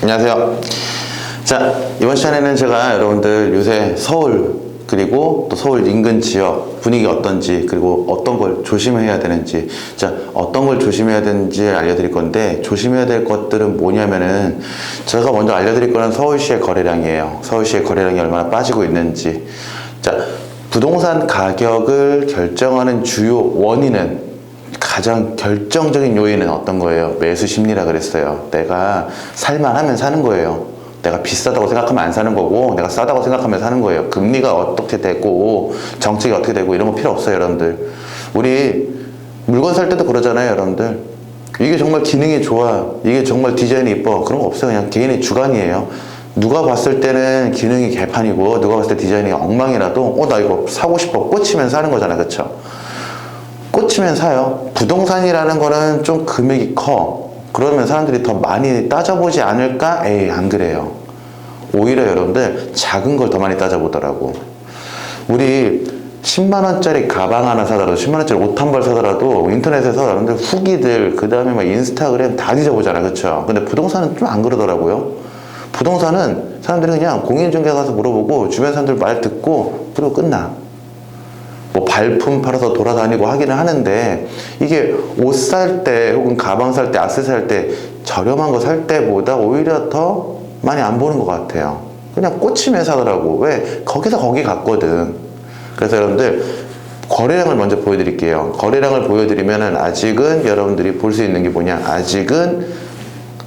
안녕하세요. 자, 이번 시간에는 제가 여러분들 요새 서울 그리고 또 서울 인근 지역 분위기 어떤지 그리고 어떤 걸 조심해야 되는지 자 어떤 걸 조심해야 되는지 알려드릴 건데 조심해야 될 것들은 뭐냐면은 제가 먼저 알려드릴 거는 서울시의 거래량이에요 서울시의 거래량이 얼마나 빠지고 있는지 자 부동산 가격을 결정하는 주요 원인은 가장 결정적인 요인은 어떤 거예요? 매수 심리라 그랬어요. 내가 살만하면 사는 거예요. 내가 비싸다고 생각하면 안 사는 거고, 내가 싸다고 생각하면 사는 거예요. 금리가 어떻게 되고, 정책이 어떻게 되고, 이런 거 필요 없어요, 여러분들. 우리 물건 살 때도 그러잖아요, 여러분들. 이게 정말 기능이 좋아. 이게 정말 디자인이 이뻐. 그런 거 없어요. 그냥 개인의 주관이에요. 누가 봤을 때는 기능이 개판이고, 누가 봤을 때 디자인이 엉망이라도, 어, 나 이거 사고 싶어. 꽂히면 사는 거잖아, 그쵸? 꽂히면 사요. 부동산이라는 거는 좀 금액이 커. 그러면 사람들이 더 많이 따져보지 않을까? 에이, 안 그래요. 오히려 여러분들 작은 걸 더 많이 따져보더라고. 우리 10만원짜리 가방 하나 사더라도, 10만원짜리 옷 한 벌 사더라도 인터넷에서 여러분들 후기들, 그 다음에 막 인스타그램 다 뒤져보잖아. 그쵸? 근데 부동산은 좀 안 그러더라고요. 부동산은 사람들이 그냥 공인중개 가서 물어보고 주변 사람들 말 듣고 그리고 끝나. 뭐 발품 팔아서 돌아다니고 하기는 하는데 이게 옷 살 때 혹은 가방 살 때 아세서리 살때 저렴한 거 살 때보다 오히려 더 많이 안 보는 것 같아요. 그냥 꽂히면 사더라고. 왜? 거기서 거기 갔거든. 그래서 여러분들 거래량을 먼저 보여드릴게요. 거래량을 보여드리면은 아직은 여러분들이 볼 수 있는 게 뭐냐? 아직은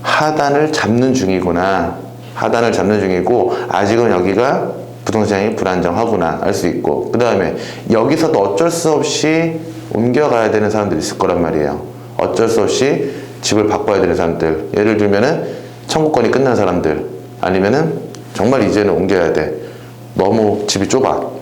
하단을 잡는 중이구나. 하단을 잡는 중이고 아직은 여기가 부동산이 불안정하구나 알 수 있고 그 다음에 여기서도 어쩔 수 없이 옮겨가야 되는 사람들이 있을 거란 말이에요 어쩔 수 없이 집을 바꿔야 되는 사람들 예를 들면은 청구권이 끝난 사람들 아니면은 정말 이제는 옮겨야 돼 너무 집이 좁아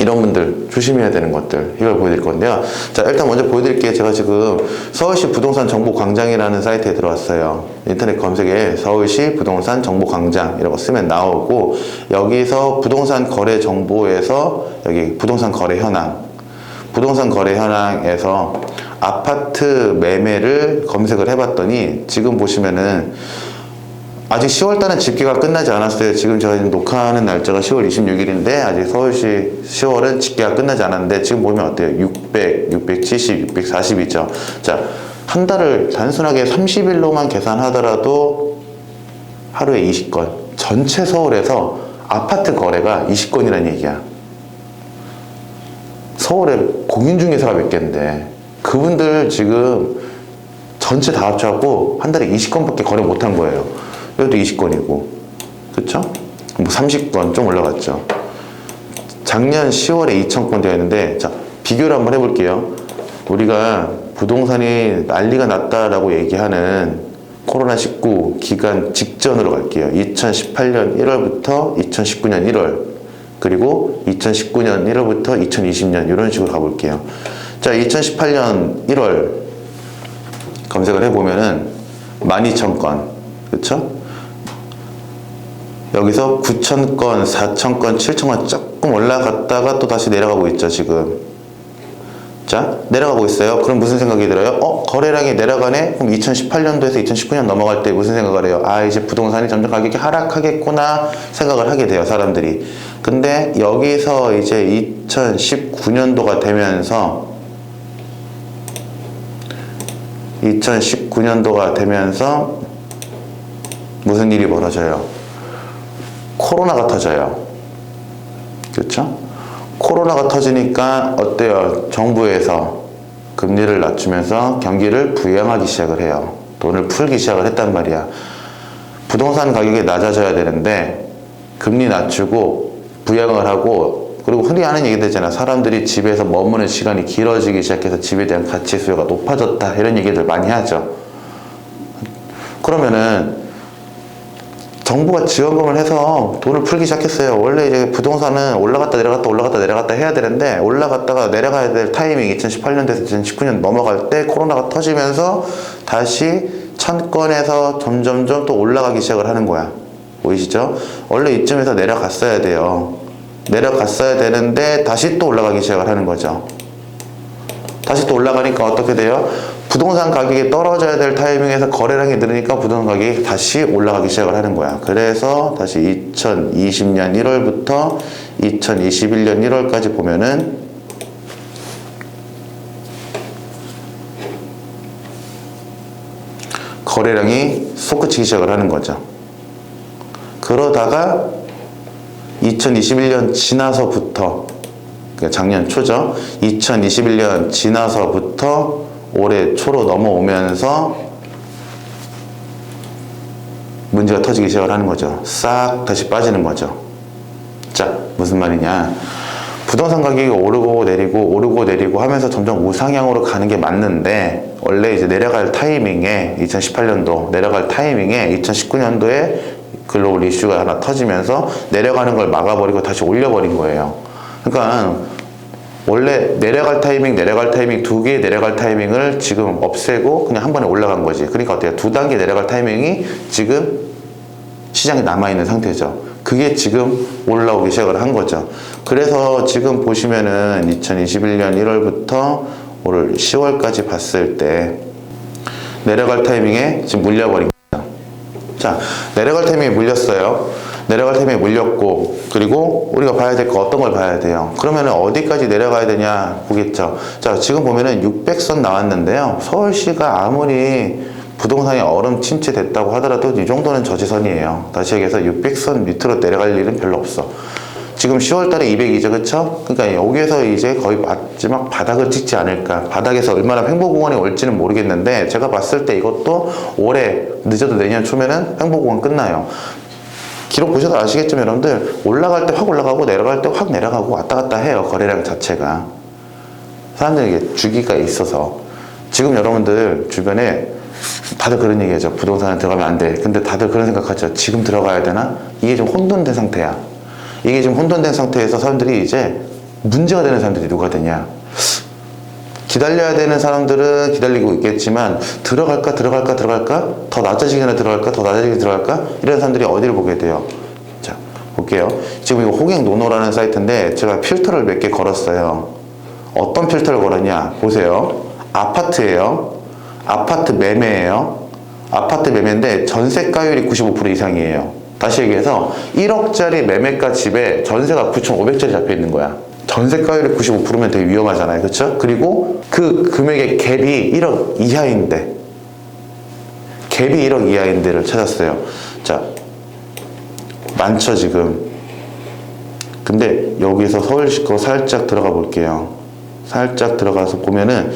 이런 분들 조심해야 되는 것들 이걸 보여드릴 건데요. 자 일단 먼저 보여드릴게요. 제가 지금 서울시 부동산 정보 광장이라는 사이트에 들어왔어요. 인터넷 검색에 서울시 부동산 정보 광장 이라고 쓰면 나오고 여기서 부동산 거래 정보에서 여기 부동산 거래 현황 부동산 거래 현황에서 아파트 매매를 검색을 해봤더니 지금 보시면은 아직 10월달은 집계가 끝나지 않았어요. 지금 저희 녹화하는 날짜가 10월 26일인데 아직 서울시 10월은 집계가 끝나지 않았는데 지금 보면 어때요? 600, 670, 640이죠. 자, 한 달을 단순하게 30일로만 계산하더라도 하루에 20건. 전체 서울에서 아파트 거래가 20건이라는 얘기야. 서울에 공인중개사가 몇 개인데 그분들 지금 전체 다 합쳐갖고 한 달에 20건밖에 거래 못한 거예요. 여기도 20건이고, 그쵸? 뭐 30건 좀 올라갔죠. 작년 10월에 2,000건 되었는데, 자, 비교를 한번 해볼게요. 우리가 부동산이 난리가 났다라고 얘기하는 코로나19 기간 직전으로 갈게요. 2018년 1월부터 2019년 1월, 그리고 2019년 1월부터 2020년 이런 식으로 가볼게요. 자, 2018년 1월 검색을 해보면은 12,000건, 그쵸? 여기서 9,000건, 4,000건, 7,000건 조금 올라갔다가 또 다시 내려가고 있죠, 지금. 자, 내려가고 있어요. 그럼 무슨 생각이 들어요? 어, 거래량이 내려가네? 그럼 2018년도에서 2019년 넘어갈 때 무슨 생각을 해요? 아, 이제 부동산이 점점 가격이 하락하겠구나 생각을 하게 돼요, 사람들이. 근데 여기서 이제 2019년도가 되면서 2019년도가 되면서 무슨 일이 벌어져요? 코로나가 터져요. 그렇죠? 코로나가 터지니까 어때요? 정부에서 금리를 낮추면서 경기를 부양하기 시작을 해요. 돈을 풀기 시작을 했단 말이야. 부동산 가격이 낮아져야 되는데 금리 낮추고 부양을 하고 그리고 흔히 하는 얘기도 있잖아. 사람들이 집에서 머무는 시간이 길어지기 시작해서 집에 대한 가치 수요가 높아졌다. 이런 얘기들 많이 하죠. 그러면은 정부가 지원금을 해서 돈을 풀기 시작했어요. 원래 이제 부동산은 올라갔다 내려갔다 올라갔다 내려갔다 해야 되는데 올라갔다가 내려가야 될 타이밍 2018년에서 2019년 넘어갈 때 코로나가 터지면서 다시 천건에서 점점점 또 올라가기 시작을 하는 거야. 보이시죠? 원래 이쯤에서 내려갔어야 돼요. 내려갔어야 되는데 다시 또 올라가기 시작을 하는 거죠. 다시 또 올라가니까 어떻게 돼요? 부동산 가격이 떨어져야 될 타이밍에서 거래량이 늘으니까 부동산 가격이 다시 올라가기 시작을 하는 거야. 그래서 다시 2020년 1월부터 2021년 1월까지 보면은 거래량이 솟구치기 시작을 하는 거죠. 그러다가 2021년 지나서부터 그러니까 작년 초죠. 2021년 지나서부터 올해 초로 넘어오면서 문제가 터지기 시작을 하는 거죠. 싹 다시 빠지는 거죠. 자, 무슨 말이냐. 부동산 가격이 오르고 내리고 오르고 내리고 하면서 점점 우상향으로 가는 게 맞는데 원래 이제 내려갈 타이밍에 2018년도 내려갈 타이밍에 2019년도에 글로벌 이슈가 하나 터지면서 내려가는 걸 막아버리고 다시 올려버린 거예요. 그러니까 원래 내려갈 타이밍, 내려갈 타이밍 두개 내려갈 타이밍을 지금 없애고 그냥 한 번에 올라간 거지. 그러니까 어때요? 두 단계 내려갈 타이밍이 지금 시장에 남아있는 상태죠. 그게 지금 올라오기 시작을 한 거죠. 그래서 지금 보시면은 2021년 1월부터 올 10월까지 봤을 때 내려갈 타이밍에 지금 물려버린 거죠. 자, 내려갈 타이밍에 물렸어요. 내려갈 타이밍에 물렸고, 그리고 우리가 봐야 될 거 어떤 걸 봐야 돼요? 그러면은 어디까지 내려가야 되냐 보겠죠. 자, 지금 보면은 600선 나왔는데요. 서울시가 아무리 부동산이 얼음 침체됐다고 하더라도 이 정도는 저지선이에요. 다시 얘기해서 600선 밑으로 내려갈 일은 별로 없어. 지금 10월 달에 200이죠, 그쵸? 그러니까 여기에서 이제 거의 마지막 바닥을 찍지 않을까. 바닥에서 얼마나 횡보공원이 올지는 모르겠는데, 제가 봤을 때 이것도 올해, 늦어도 내년 초면은 횡보공원 끝나요. 기록 보셔도 아시겠지만 여러분들, 올라갈 때 확 올라가고 내려갈 때 확 내려가고 왔다 갔다 해요, 거래량 자체가. 사람들에게 주기가 있어서. 지금 여러분들 주변에 다들 그런 얘기 하죠. 부동산에 들어가면 안 돼. 근데 다들 그런 생각하죠. 지금 들어가야 되나? 이게 좀 혼돈된 상태야. 이게 지금 혼돈된 상태에서 사람들이 이제 문제가 되는 사람들이 누가 되냐? 기다려야 되는 사람들은 기다리고 있겠지만 들어갈까 들어갈까 들어갈까 더 낮아지기 전에 들어갈까 더 낮아지기 들어갈까 이런 사람들이 어디를 보게 돼요? 자 볼게요. 지금 이거 호갱 노노라는 사이트인데 제가 필터를 몇 개 걸었어요. 어떤 필터를 걸었냐? 보세요. 아파트예요. 아파트 매매예요. 아파트 매매인데 전세가율이 95% 이상이에요. 다시 얘기해서 1억짜리 매매가 집에 전세가 9,500짜리 잡혀 있는 거야. 전세가율이 95%면 되게 위험하잖아요. 그렇죠? 그리고 그 금액의 갭이 1억 이하인데 갭이 1억 이하인데를 찾았어요. 자, 많죠 지금. 근데 여기서 서울시 거 살짝 들어가 볼게요. 살짝 들어가서 보면은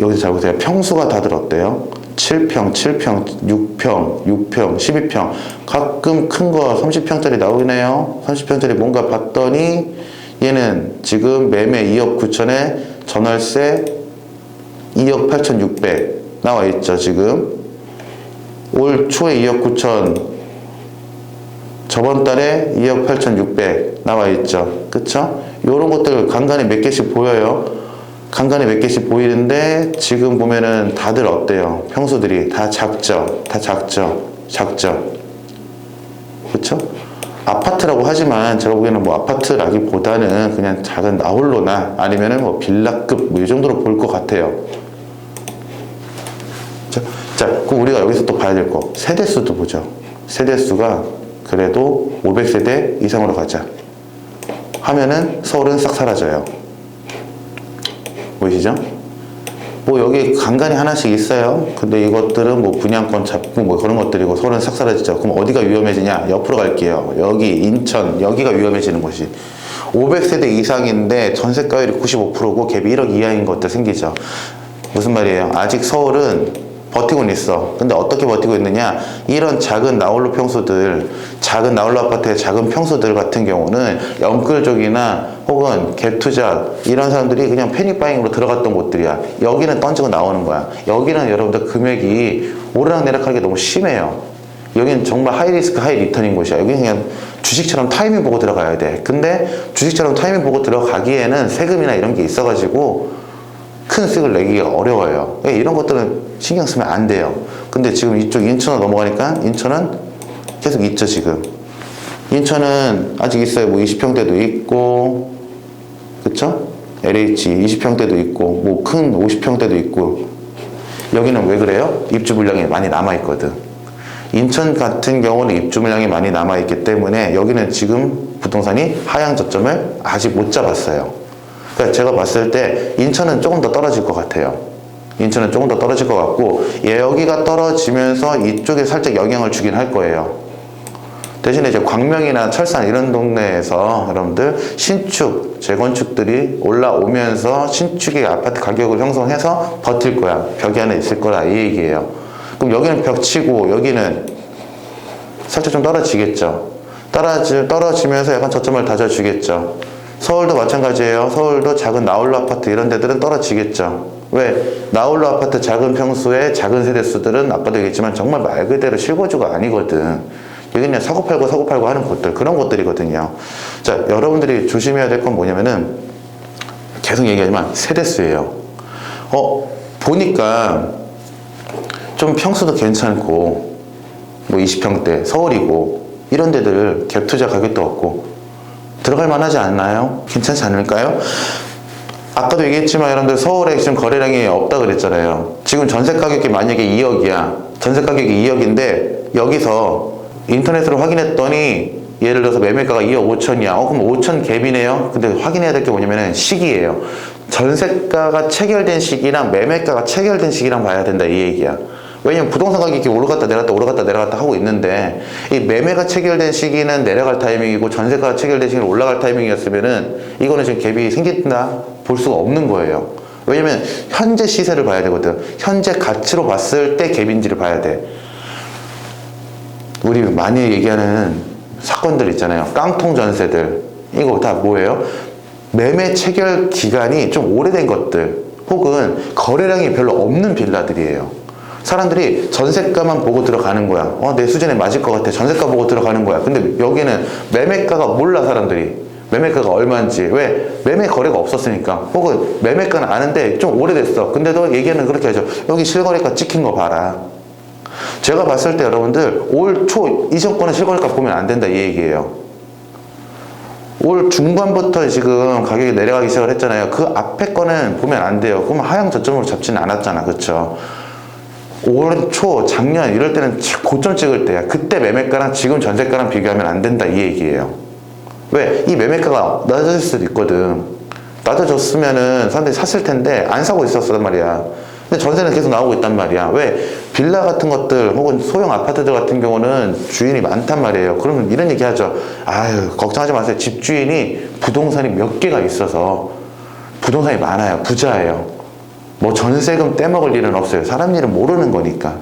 여기서 잘 보세요. 평수가 다들 어때요? 7평, 7평, 6평, 6평, 12평. 가끔 큰 거 30평짜리 나오네요. 30평짜리 뭔가 봤더니 얘는 지금 매매 2억 9천에 전월세 2억 8천 6백 나와 있죠, 지금. 올 초에 2억 9천, 저번 달에 2억 8천 6백 나와 있죠. 그쵸? 요런 것들 간간히 몇 개씩 보여요. 간간히 몇 개씩 보이는데 지금 보면은 다들 어때요? 평수들이 다 작죠? 다 작죠? 작죠? 그쵸? 아파트라고 하지만 제가 보기에는 뭐 아파트라기보다는 그냥 작은 나홀로나 아니면은 뭐 빌라급 뭐 이 정도로 볼 것 같아요. 자, 자, 그럼 우리가 여기서 또 봐야 될 거. 세대수도 보죠. 세대수가 그래도 500세대 이상으로 가자. 하면은 서울은 싹 사라져요. 보이시죠? 뭐 여기 간간히 하나씩 있어요. 근데 이것들은 뭐 분양권 잡고 뭐 그런 것들이고 서울은 싹 사라지죠. 그럼 어디가 위험해지냐? 옆으로 갈게요. 여기 인천 여기가 위험해지는 곳이 500세대 이상인데 전세가율이 95%고 갭이 1억 이하인 것들 생기죠. 무슨 말이에요? 아직 서울은 버티고는 있어. 근데 어떻게 버티고 있느냐? 이런 작은 나홀로 평수들, 작은 나홀로 아파트의 작은 평수들 같은 경우는 영끌족이나 혹은 갭 투자 이런 사람들이 그냥 패닉 바잉으로 들어갔던 곳들이야. 여기는 던지고 나오는 거야. 여기는 여러분들 금액이 오르락내락하는 게 너무 심해요. 여기는 정말 하이 리스크 하이 리턴인 곳이야. 여기는 그냥 주식처럼 타이밍 보고 들어가야 돼. 근데 주식처럼 타이밍 보고 들어가기에는 세금이나 이런 게 있어가지고 큰 수익을 내기가 어려워요. 예, 이런 것들은 신경 쓰면 안 돼요. 근데 지금 이쪽 인천으로 넘어가니까 인천은 계속 있죠, 지금. 인천은 아직 있어요. 뭐 20평대도 있고, 그쵸? LH 20평대도 있고, 뭐 큰 50평대도 있고. 여기는 왜 그래요? 입주 물량이 많이 남아있거든. 인천 같은 경우는 입주 물량이 많이 남아있기 때문에 여기는 지금 부동산이 하향 저점을 아직 못 잡았어요. 그러니까 제가 봤을 때 인천은 조금 더 떨어질 것 같아요. 인천은 조금 더 떨어질 것 같고, 예, 여기가 떨어지면서 이쪽에 살짝 영향을 주긴 할 거예요. 대신에 이제 광명이나 철산 이런 동네에서 여러분들 신축, 재건축들이 올라오면서 신축의 아파트 가격을 형성해서 버틸 거야. 벽이 하나 있을 거라 이 얘기예요. 그럼 여기는 벽 치고 여기는 살짝 좀 떨어지겠죠. 떨어지, 떨어지면서 약간 저점을 다져주겠죠. 서울도 마찬가지예요. 서울도 작은 나홀로 아파트 이런 데들은 떨어지겠죠. 왜? 나홀로 아파트 작은 평수의 작은 세대수들은 아까도 얘기했지만 정말 말 그대로 실거주가 아니거든. 여기는 사고 팔고 사고 팔고 하는 곳들 그런 곳들이거든요. 자, 여러분들이 조심해야 될 건 뭐냐면은 계속 얘기하지만 세대수예요. 어, 보니까 좀 평수도 괜찮고 뭐 20평대 서울이고 이런 데들 갭 투자 가격도 없고 들어갈 만하지 않나요? 괜찮지 않을까요? 아까도 얘기했지만 여러분들 서울에 지금 거래량이 없다 그랬잖아요. 지금 전세 가격이 만약에 2억이야. 전세 가격이 2억인데 여기서 인터넷으로 확인했더니 예를 들어서 매매가가 2억 5천이야. 어, 그럼 5천 갭이네요. 근데 확인해야 될 게 뭐냐면은 시기예요. 전세가가 체결된 시기랑 매매가가 체결된 시기랑 봐야 된다 이 얘기야. 왜냐면 부동산 가격이 오르갔다 내려갔다 오르갔다 내려갔다 하고 있는데 이 매매가 체결된 시기는 내려갈 타이밍이고 전세가 체결된 시기는 올라갈 타이밍이었으면은 이거는 지금 갭이 생긴다 볼 수가 없는 거예요. 왜냐면 현재 시세를 봐야 되거든. 현재 가치로 봤을 때 갭인지를 봐야 돼. 우리 많이 얘기하는 사건들 있잖아요. 깡통 전세들. 이거 다 뭐예요? 매매 체결 기간이 좀 오래된 것들 혹은 거래량이 별로 없는 빌라들이에요. 사람들이 전세가만 보고 들어가는 거야. 어, 내 수준에 맞을 것 같아. 전세가 보고 들어가는 거야. 근데 여기는 매매가가 몰라, 사람들이. 매매가가 얼마인지. 왜? 매매 거래가 없었으니까. 혹은 매매가는 아는데 좀 오래됐어. 근데도 얘기는 그렇게 하죠. 여기 실거래가 찍힌 거 봐라. 제가 봤을 때 여러분들 올 초 이전 거는 실거래가 보면 안 된다 이 얘기예요. 올 중반부터 지금 가격이 내려가기 시작을 했잖아요. 그 앞에 거는 보면 안 돼요. 그러면 하향 저점으로 잡지는 않았잖아. 그쵸? 올 초, 작년 이럴 때는 고점 찍을 때야. 그때 매매가랑 지금 전세가랑 비교하면 안 된다 이 얘기예요. 왜? 이 매매가가 낮아질 수도 있거든. 낮아졌으면은 사람들이 샀을 텐데 안 사고 있었단 말이야. 근데 전세는 계속 나오고 있단 말이야. 왜? 빌라 같은 것들 혹은 소형 아파트들 같은 경우는 주인이 많단 말이에요. 그러면 이런 얘기 하죠. 아유, 걱정하지 마세요. 집주인이 부동산이 몇 개가 있어서 부동산이 많아요. 부자예요. 뭐 전세금 떼먹을 일은 없어요. 사람 일은 모르는 거니까.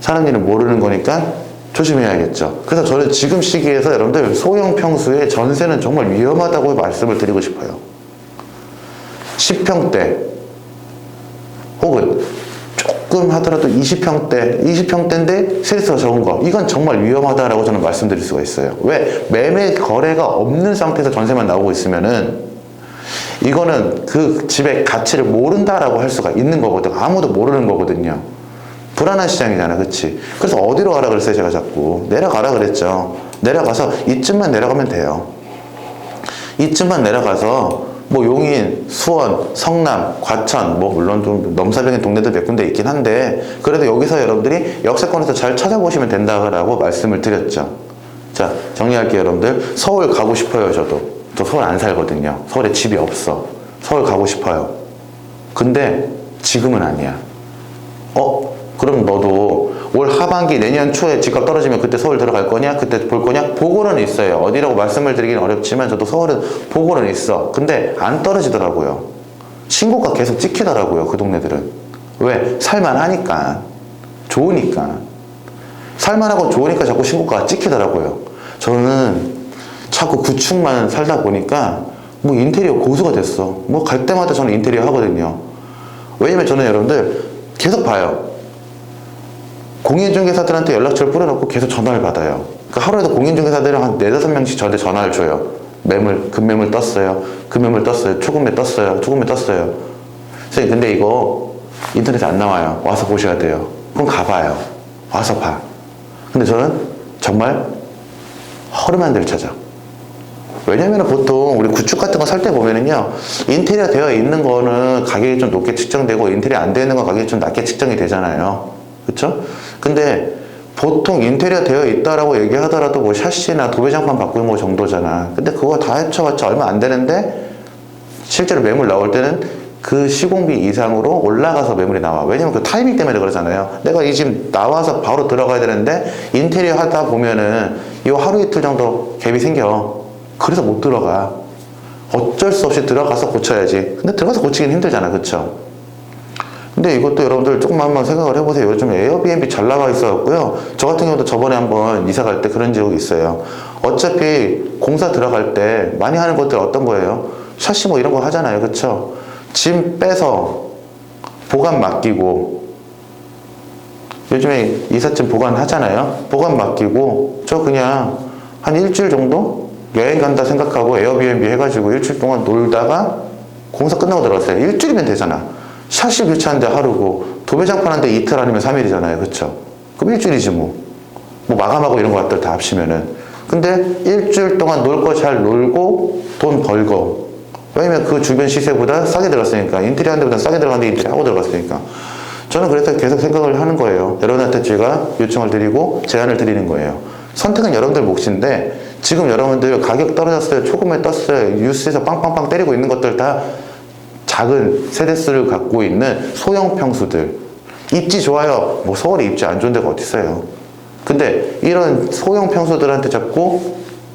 사람 일은 모르는 거니까 조심해야겠죠. 그래서 저는 지금 시기에서 여러분들 소형 평수의 전세는 정말 위험하다고 말씀을 드리고 싶어요. 10평대 혹은 조금 하더라도 20평대, 20평대인데 세수가 적은 거. 이건 정말 위험하다라고 저는 말씀드릴 수가 있어요. 왜? 매매 거래가 없는 상태에서 전세만 나오고 있으면은 이거는 그 집의 가치를 모른다라고 할 수가 있는 거거든. 아무도 모르는 거거든요. 불안한 시장이잖아, 그치? 그래서 어디로 가라 그랬어요, 제가 자꾸. 내려가라 그랬죠. 내려가서 이쯤만 내려가면 돼요. 이쯤만 내려가서 뭐 용인, 수원, 성남, 과천, 뭐 물론 좀 넘사벽인 동네들 몇 군데 있긴 한데 그래도 여기서 여러분들이 역세권에서 잘 찾아보시면 된다라고 말씀을 드렸죠. 자, 정리할게요, 여러분들. 서울 가고 싶어요, 저도. 저 서울 안 살거든요. 서울에 집이 없어. 서울 가고 싶어요. 근데 지금은 아니야. 어? 그럼 너도 올 하반기 내년 초에 집값 떨어지면 그때 서울 들어갈 거냐? 그때 볼 거냐? 보고는 있어요. 어디라고 말씀을 드리긴 어렵지만 저도 서울은 보고는 있어. 근데 안 떨어지더라고요. 신고가 계속 찍히더라고요. 그 동네들은. 왜? 살만하니까. 좋으니까. 살만하고 좋으니까 자꾸 신고가가 찍히더라고요. 저는 자꾸 구축만 살다 보니까 뭐 인테리어 고수가 됐어. 뭐 갈 때마다 저는 인테리어 하거든요. 왜냐면 저는 여러분들 계속 봐요. 공인중개사들한테 연락처를 뿌려놓고 계속 전화를 받아요. 그러니까 하루에도 공인중개사들이랑 한 네다섯 명씩 저한테 전화를 줘요. 매물, 금매물 떴어요. 금매물 떴어요. 초금매 떴어요. 초금매 떴어요. 선생님, 근데 이거 인터넷에 안 나와요. 와서 보셔야 돼요. 그럼 가봐요. 와서 봐. 근데 저는 정말 허름한 데를 찾아. 왜냐면 보통 우리 구축 같은 거 살 때 보면은요 인테리어 되어 있는 거는 가격이 좀 높게 측정되고 인테리어 안 되어 있는 거 가격이 좀 낮게 측정이 되잖아요 그쵸? 근데 보통 인테리어 되어 있다라고 얘기하더라도 뭐 샤시나 도배장판 바꾸는 거 정도잖아 근데 그거 다 합쳐봤자 얼마 안 되는데 실제로 매물 나올 때는 그 시공비 이상으로 올라가서 매물이 나와. 왜냐면 그 타이밍 때문에 그러잖아요. 내가 이 집 나와서 바로 들어가야 되는데 인테리어 하다 보면은 이 하루 이틀 정도 갭이 생겨. 그래서 못 들어가. 어쩔 수 없이 들어가서 고쳐야지. 근데 들어가서 고치긴 힘들잖아. 그쵸? 근데 이것도 여러분들 조금만 한번 생각을 해보세요. 요즘 에어비앤비 잘 나가 있어갖고요. 저 같은 경우도 저번에 한번 이사 갈 때 그런 적이 있어요. 어차피 공사 들어갈 때 많이 하는 것들 어떤 거예요? 샤시 뭐 이런 거 하잖아요. 그쵸? 짐 빼서 보관 맡기고 요즘에 이삿짐 보관 하잖아요. 보관 맡기고 저 그냥 한 일주일 정도 여행 간다 생각하고 에어비앤비 해가지고 일주일 동안 놀다가 공사 끝나고 들어갔어요. 일주일이면 되잖아. 샤시 교체하는데 하루고 도배장판 하는데 이틀 아니면 3일이잖아요. 그쵸? 그럼 일주일이지 뭐. 뭐 마감하고 이런 것들 다 합치면은. 근데 일주일 동안 놀 거 잘 놀고 돈 벌고. 왜냐면 그 주변 시세보다 싸게 들어갔으니까. 인테리어 하는 데보다 싸게 들어갔는데 인테리어 하고 들어갔으니까. 저는 그래서 계속 생각을 하는 거예요. 여러분한테 제가 요청을 드리고 제안을 드리는 거예요. 선택은 여러분들 몫인데 지금 여러분들 가격 떨어졌어요. 초금에 떴어요. 뉴스에서 빵빵빵 때리고 있는 것들 다 작은 세대수를 갖고 있는 소형 평수들. 입지 좋아요. 뭐 서울에 입지 안 좋은 데가 어디 있어요. 근데 이런 소형 평수들한테 자꾸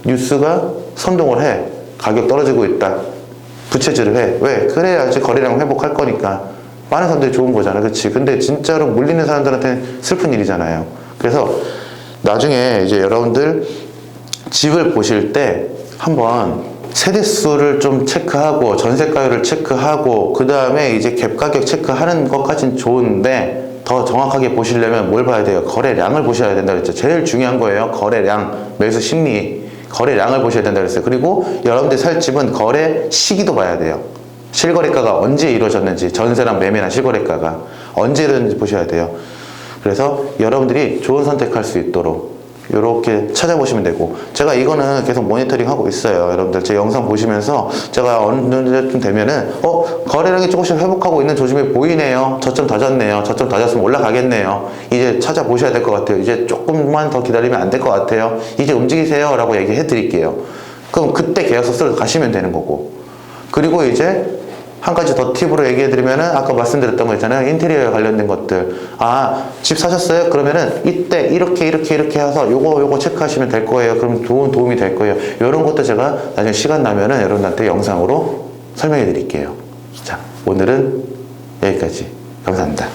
뉴스가 선동을 해. 가격 떨어지고 있다. 부채질을 해. 왜? 그래야지 거래량 회복할 거니까. 많은 사람들이 좋은 거잖아. 그치? 근데 진짜로 물리는 사람들한테는 슬픈 일이잖아요. 그래서 나중에 이제 여러분들 집을 보실 때 한번 세대수를 좀 체크하고 전세가율을 체크하고 그 다음에 이제 갭 가격 체크하는 것까진 좋은데 더 정확하게 보시려면 뭘 봐야 돼요? 거래량을 보셔야 된다 그랬죠. 제일 중요한 거예요. 거래량, 매수 심리, 거래량을 보셔야 된다 그랬어요. 그리고 여러분들 살 집은 거래 시기도 봐야 돼요. 실거래가가 언제 이루어졌는지 전세랑 매매나 실거래가가 언제 이루어졌는지 보셔야 돼요. 그래서 여러분들이 좋은 선택할 수 있도록 이렇게 찾아보시면 되고 제가 이거는 계속 모니터링 하고 있어요. 여러분들 제 영상 보시면서 제가 어느 정도쯤 되면은 어 거래량이 조금씩 회복하고 있는 조짐이 보이네요. 저점 다졌네요. 저점 다졌으면 올라가겠네요. 이제 찾아보셔야 될 것 같아요. 이제 조금만 더 기다리면 안 될 것 같아요. 이제 움직이세요. 라고 얘기해 드릴게요. 그럼 그때 계약서 쓰러 가시면 되는 거고. 그리고 이제 한 가지 더 팁으로 얘기해 드리면은 아까 말씀드렸던 거 있잖아요. 인테리어에 관련된 것들. 아, 집 사셨어요? 그러면은 이때 이렇게 이렇게 이렇게 해서 요거 요거 체크하시면 될 거예요. 그럼 좋은 도움이 될 거예요. 이런 것도 제가 나중에 시간 나면은 여러분한테 영상으로 설명해 드릴게요. 자, 오늘은 여기까지. 감사합니다.